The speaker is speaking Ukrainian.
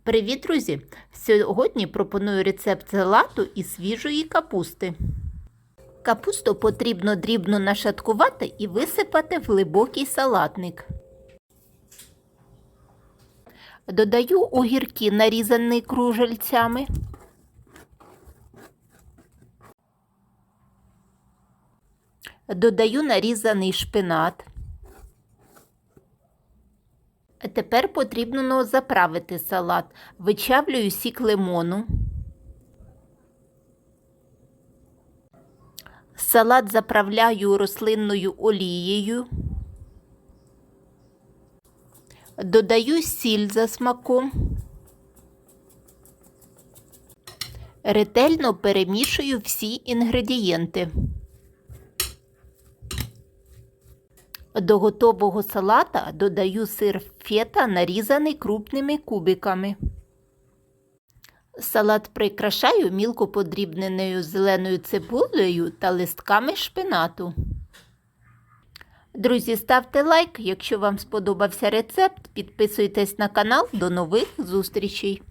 Привіт, друзі! Сьогодні пропоную рецепт салату із свіжої капусти. Капусту потрібно дрібно нашаткувати і висипати в глибокий салатник. Додаю огірки, нарізані кружельцями. Додаю нарізаний шпинат. Тепер потрібно заправити салат. Вичавлюю сік лимону. Салат заправляю рослинною олією. Додаю сіль за смаком. Ретельно перемішую всі інгредієнти. До готового салата додаю сир фета, нарізаний крупними кубиками. Салат прикрашаю мілко подрібненою зеленою цибулею та листками шпинату. Друзі, ставте лайк, якщо вам сподобався рецепт, підписуйтесь на канал. До нових зустрічей!